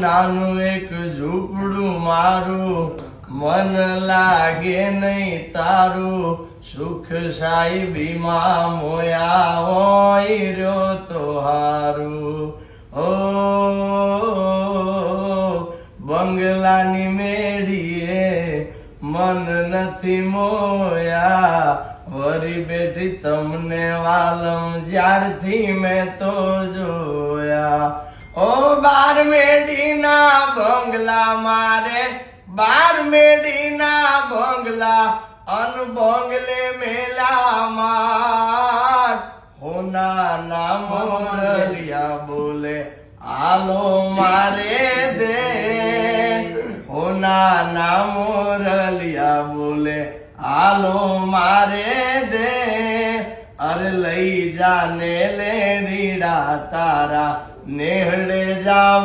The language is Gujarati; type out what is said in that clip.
નાનું એક ઝૂંપડું મારું, મન લાગે નહીં તારું. સુખ સાહેબીમાં મોયા હોય રહ્યો તો હારું. ઓ, બંગલાની મેળીએ મન નથી મોયા. વરી બેઠી તમને વાલમ જ્યારથી મેં તો જોયા. મેડીના બંગલા મારે, બાર મેડીના બંગલા, અન બંગલે મેલા માર. હોના ના મોરલિયા બોલે આલો મારે દે. હોના ના મોરલિયા બોલે આલો મારે દે. અરે લઈ જાને લે રીડા તારા, નેહડે જા